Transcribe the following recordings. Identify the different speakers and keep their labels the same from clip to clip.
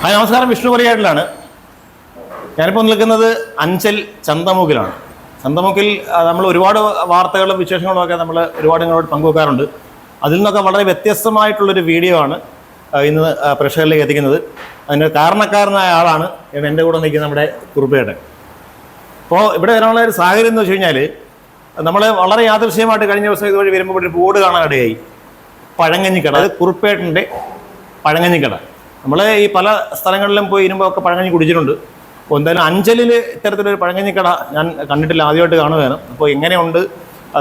Speaker 1: Hi നമസ്കാരം. വിഷ്ണു പരിയാട്ടിലാണ് ഞാനിപ്പോൾ നിൽക്കുന്നത് അഞ്ചൽ ചന്തമുക്കിലാണ്. ചന്തമുക്കിൽ നമ്മൾ ഒരുപാട് വാർത്തകളും വിശേഷങ്ങളും ഒക്കെ നമ്മൾ ഒരുപാട് നിങ്ങളോട് പങ്കുവെക്കാറുണ്ട്. അതിൽ നിന്നൊക്കെ വളരെ വ്യത്യസ്തമായിട്ടുള്ളൊരു വീഡിയോ ആണ് ഇന്ന് പ്രേക്ഷകരിലേക്ക് എത്തിക്കുന്നത്. അതിന് കാരണക്കാരനായ ആളാണ് എന്റെ കൂടെ നിൽക്കുന്ന നമ്മുടെ കുറുപ്പേട്ടൻ. അപ്പോൾ ഇവിടെ വരാനുള്ള ഒരു സാഹചര്യം എന്ന് വെച്ച് കഴിഞ്ഞാൽ നമ്മൾ വളരെ യാദൃശ്യമായിട്ട് കഴിഞ്ഞ ദിവസം ഇതുവഴി വരുമ്പോൾ ഒരു ബോർഡ് കാണാനിടയായി. പഴങ്ങഞ്ഞിക്കട. അത് കുറുപ്പേട്ടന്റെ പഴങ്ങഞ്ഞിക്കട. നമ്മൾ ഈ പല സ്ഥലങ്ങളിലും പോയി ഇരുമ്പൊക്കെ ഒക്കെ പഴങ്ങഞ്ഞി കുടിച്ചിട്ടുണ്ട്. അപ്പോൾ എന്തായാലും അഞ്ചലിൽ ഇത്തരത്തിലൊരു പഴങ്കഞ്ഞി കട ഞാൻ കണ്ടിട്ടില്ല ആദ്യമായിട്ട് കാണുകയാണ്. അപ്പോൾ എങ്ങനെയുണ്ട്?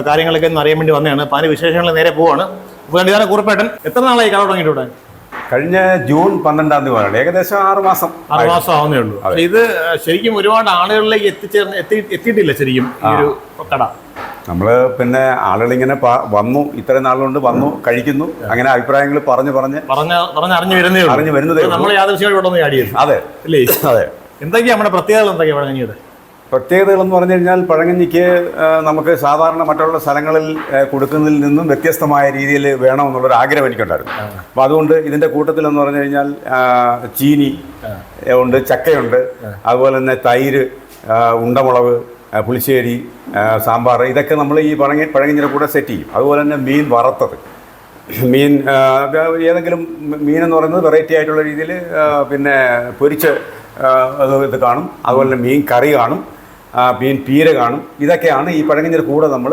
Speaker 1: കാര്യങ്ങളൊക്കെ ഒന്ന് അറിയാൻ വേണ്ടി വന്നതാണ്. അപ്പോൾ അതിന് വിശേഷങ്ങൾ നേരെ പോവാണ്. അപ്പോൾ ഇതാണ് കുറുപ്പേട്ടൻ എത്ര നാളായി കട തുടങ്ങിയിട്ട് ഇവിടെ?
Speaker 2: കഴിഞ്ഞ ജൂൺ പന്ത്രണ്ടാം തീയതി ഏകദേശം ആറ് മാസം
Speaker 1: ആറ് മാസം ആവുന്നേ ഉള്ളൂ. ഇത് ശരിക്കും ഒരുപാട് ആളുകളിലേക്ക് എത്തിച്ചേർന്ന് എത്തി എത്തിയിട്ടില്ല ശരിക്കും ഈ ഒരു കട.
Speaker 2: നമ്മൾ പിന്നെ ആളുകളിങ്ങനെ ഇങ്ങനെ വന്നു ഇത്രയും നാളുകൊണ്ട് വന്നു കഴിക്കുന്നു. അങ്ങനെ അഭിപ്രായങ്ങൾ പറഞ്ഞു പറഞ്ഞ്
Speaker 1: വരുന്നേ
Speaker 2: അറിഞ്ഞു വരുന്നതേ
Speaker 1: നമ്മൾ യാദൃശ്യമായിട്ട്
Speaker 2: അതെ.
Speaker 1: അല്ലേ
Speaker 2: അതെ.
Speaker 1: എന്തൊക്കെയാ നമ്മുടെ പ്രത്യേകതകൾ എന്തൊക്കെയാ പഴങ്ങഞ്ഞിയുടെ
Speaker 2: പ്രത്യേകതകൾ എന്ന് പറഞ്ഞു കഴിഞ്ഞാൽ പഴങ്ങഞ്ഞിക്ക് നമുക്ക് സാധാരണ മറ്റുള്ള സ്ഥലങ്ങളിൽ കൊടുക്കുന്നതിൽ നിന്നും വ്യത്യസ്തമായ രീതിയിൽ വേണമെന്നുള്ളൊരു ആഗ്രഹം എനിക്കുണ്ടായിരുന്നു. അപ്പോൾ അതുകൊണ്ട് ഇതിന്റെ കൂട്ടത്തിൽ എന്ന് പറഞ്ഞു കഴിഞ്ഞാൽ ചീനി ഉണ്ട് ചക്കയുണ്ട് അതുപോലെ തന്നെ തൈര് ഉണ്ടമുളക് പുളിശ്ശേരി സാമ്പാർ ഇതൊക്കെ നമ്മൾ ഈ പഴങ്ങ പഴങ്ങഞ്ഞിയുടെ കൂടെ സെറ്റ് ചെയ്യും. അതുപോലെ തന്നെ മീൻ വറുത്തത്. മീൻ ഏതെങ്കിലും മീൻ എന്ന് പറയുന്നത് വെറൈറ്റി ആയിട്ടുള്ള രീതിയിൽ പിന്നെ പൊരിച്ച് ഇത് കാണും. അതുപോലെ തന്നെ മീൻ കറി കാണും. മീൻ പീര കാണും. ഇതൊക്കെയാണ് ഈ പഴങ്കഞ്ഞിയുടെ കൂടെ നമ്മൾ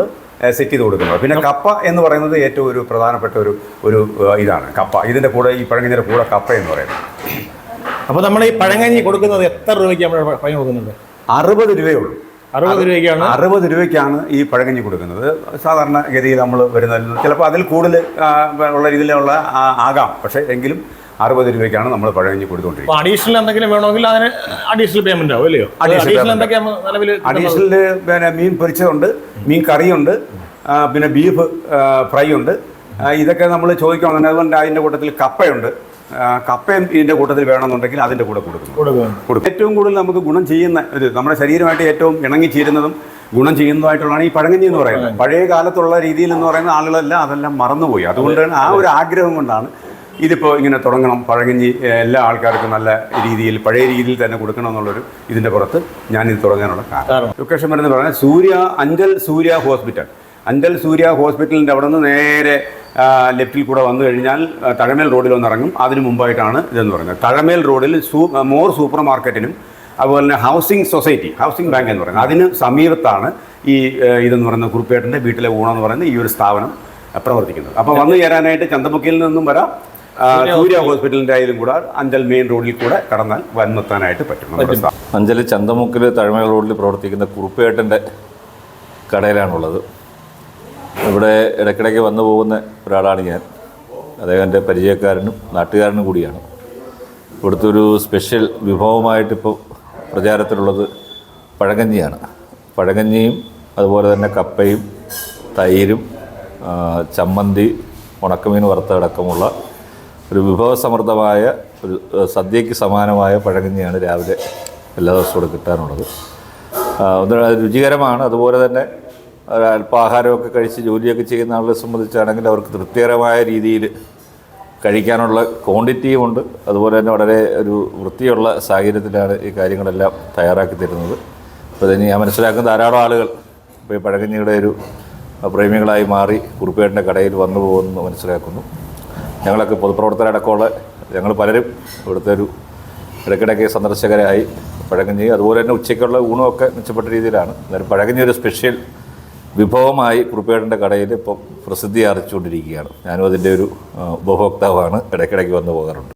Speaker 2: സെറ്റ് ചെയ്ത് കൊടുക്കുന്നത്. പിന്നെ കപ്പ എന്ന് പറയുന്നത് ഏറ്റവും ഒരു പ്രധാനപ്പെട്ട ഒരു ഒരു ഇതാണ് കപ്പ. ഇതിന്റെ കൂടെ ഈ പഴങ്കഞ്ഞിയുടെ കൂടെ കപ്പ എന്ന് പറയുന്നത്.
Speaker 1: അപ്പോൾ നമ്മൾ ഈ പഴങ്ങഞ്ഞി കൊടുക്കുന്നത് എത്ര രൂപയ്ക്ക് നമ്മൾ പഴം കൊടുക്കുന്നുണ്ട്?
Speaker 2: അറുപത് രൂപയേ ഉള്ളൂ.
Speaker 1: അറുപത് രൂപയ്ക്കാണ്?
Speaker 2: അറുപത് രൂപയ്ക്കാണ് ഈ പഴകഞ്ഞി കൊടുക്കുന്നത്. സാധാരണ ഗതിയിൽ നമ്മൾ വരുന്നതിൽ ചിലപ്പോൾ അതിൽ കൂടുതൽ ഉള്ള രീതിയിലുള്ള ആകാം. പക്ഷേ എങ്കിലും അറുപത് രൂപയ്ക്കാണ് നമ്മൾ പഴകഞ്ഞി കൊടുത്തുകൊണ്ടിരിക്കുന്നത്.
Speaker 1: അഡീഷണൽ എന്തെങ്കിലും വേണമെങ്കിൽ അതിന് അഡീഷണൽ പേയ്മെന്റ് ആവും അല്ലയോ? അഡീഷണൽ എന്തൊക്കെയാണ് നിലവിൽ
Speaker 2: അഡീഷണൽ പിന്നെ മീൻ പൊരിച്ചതുണ്ട് മീൻ കറിയുണ്ട് പിന്നെ ബീഫ് ഫ്രൈ ഉണ്ട്. ഇതൊക്കെ നമ്മൾ ചോദിക്കുകയാണെങ്കിൽ അതുകൊണ്ട് അതിന്റെ കൂട്ടത്തിൽ കപ്പയുണ്ട്. കപ്പയും ഇതിന്റെ കൂട്ടത്തിൽ വേണമെന്നുണ്ടെങ്കിൽ അതിന്റെ കൂടെ കൊടുക്കുന്നു. കൊടുക്കും. ഏറ്റവും കൂടുതൽ നമുക്ക് ഗുണം ചെയ്യുന്ന ഒരു നമ്മുടെ ശരീരമായിട്ട് ഏറ്റവും ഇണങ്ങി ചേരുന്നതും ഗുണം ചെയ്യുന്നതായിട്ടുള്ളതാണ് ഈ പഴങ്കഞ്ഞി എന്ന് പറയുന്നത്. പഴയ കാലത്തുള്ള രീതിയിൽ എന്ന് പറയുന്ന ആളുകളെല്ലാം അതെല്ലാം മറന്നുപോയി. അതുകൊണ്ടാണ് ആ ഒരു ആഗ്രഹം കൊണ്ടാണ് ഇതിപ്പോൾ ഇങ്ങനെ തുടങ്ങണം. പഴങ്കഞ്ഞി എല്ലാ ആൾക്കാർക്കും നല്ല രീതിയിൽ പഴയ രീതിയിൽ തന്നെ കൊടുക്കണം എന്നുള്ളൊരു ഇതിന്റെ പുറത്ത് ഞാനിത് തുടങ്ങാനുള്ള കാരണം. ലൊക്കേഷൻ വരുന്നത് പറഞ്ഞാൽ സൂര്യ അഞ്ചൽ സൂര്യ ഹോസ്പിറ്റൽ. അഞ്ചൽ സൂര്യ ഹോസ്പിറ്റലിന്റെ അവിടെ നിന്ന് നേരെ ലെഫ്റ്റിൽ കൂടെ വന്നു കഴിഞ്ഞാൽ തഴമേൽ റോഡിൽ ഒന്ന് ഇറങ്ങും. അതിന് മുമ്പായിട്ടാണ് ഇതെന്ന് പറയുന്നത് തഴമേൽ റോഡിൽ സൂ മോർ സൂപ്പർ മാർക്കറ്റിനും അതുപോലെ തന്നെ ഹൗസിംഗ് സൊസൈറ്റി ഹൗസിംഗ് ബാങ്ക് എന്ന് പറയുന്നത്. അതിന് സമീപത്താണ് ഈ ഇതെന്ന് പറയുന്ന കുറുപ്പേട്ടന്റെ വീട്ടിലെ ഊണെന്ന് പറയുന്ന ഈ ഒരു സ്ഥാപനം പ്രവർത്തിക്കുന്നത്. അപ്പോൾ വന്നു ചേരാനായിട്ട് ചന്തമുക്കിയിൽ നിന്നും വരാം. സൂര്യ ഹോസ്പിറ്റലിന്റെ ആയാലും കൂടെ അഞ്ചൽ മെയിൻ റോഡിൽ കൂടെ കടന്നാൽ വന്നെത്താനായിട്ട് പറ്റും
Speaker 3: അഞ്ചൽ ചന്തമുക്കിൽ തഴമേൽ റോഡിൽ പ്രവർത്തിക്കുന്ന കുറുപ്പേട്ടന്റെ കടയിലാണുള്ളത്. ഇവിടെ ഇടയ്ക്കിടയ്ക്ക് വന്നു പോകുന്ന ഒരാളാണ് ഞാൻ. അദ്ദേഹം എന്റെ പരിചയക്കാരനും നാട്ടുകാരനും കൂടിയാണ്. ഇവിടുത്തെ ഒരു സ്പെഷ്യൽ വിഭവമായിട്ടിപ്പോൾ പ്രചാരത്തിലുള്ളത് പഴകഞ്ഞിയാണ് പഴകഞ്ഞിയും അതുപോലെ തന്നെ കപ്പയും തൈരും ചമ്മന്തി ഉണക്കമീൻ വറുത്തടക്കമുള്ള ഒരു വിഭവസമൃദ്ധമായ ഒരു സദ്യയ്ക്ക് സമാനമായ പഴകഞ്ഞിയാണ് രാവിലെ എല്ലാ ദിവസവും കിട്ടാനുള്ളത്. ഒന്ന് രുചികരമാണ്. അതുപോലെ തന്നെ അല്പാഹാരമൊക്കെ കഴിച്ച് ജോലിയൊക്കെ ചെയ്യുന്ന ആളുകളെ സംബന്ധിച്ചാണെങ്കിൽ അവർക്ക് തൃപ്തികരമായ രീതിയിൽ കഴിക്കാനുള്ള ക്വാണ്ടിറ്റിയും ഉണ്ട്. അതുപോലെ തന്നെ വളരെ ഒരു വൃത്തിയുള്ള സാഹചര്യത്തിലാണ് ഈ കാര്യങ്ങളെല്ലാം തയ്യാറാക്കി തരുന്നത്. അപ്പോൾ ഇതിന് ഞാൻ മനസ്സിലാക്കുന്ന ധാരാളം ആളുകൾ ഇപ്പോൾ ഈ പഴകഞ്ഞിയുടെ ഒരു പ്രേമികളായി മാറി കുറുപ്പേട്ടന്റെ കടയിൽ വന്നു പോകുമെന്ന് മനസ്സിലാക്കുന്നു. ഞങ്ങളൊക്കെ പൊതുപ്രവർത്തകരടക്കമുള്ള ഞങ്ങൾ പലരും ഇവിടുത്തെ ഒരു ഇടയ്ക്കിടയ്ക്ക് സന്ദർശകരായി പഴകഞ്ഞി അതുപോലെ തന്നെ ഉച്ചയ്ക്കുള്ള ഊണുമൊക്കെ മെച്ചപ്പെട്ട രീതിയിലാണ്. എന്നാലും പഴകഞ്ഞി ഒരു സ്പെഷ്യൽ വിഭവമായി കുറുപ്പേട്ടന്റെ കടയിൽ ഇപ്പം പ്രസിദ്ധി ആർജിച്ചുകൊണ്ടിരിക്കുകയാണ് ഞാനും അതിന്റെ ഒരു ഉപഭോക്താവാണ്. ഇടയ്ക്കിടയ്ക്ക് വന്നു പോകാറുണ്ട്.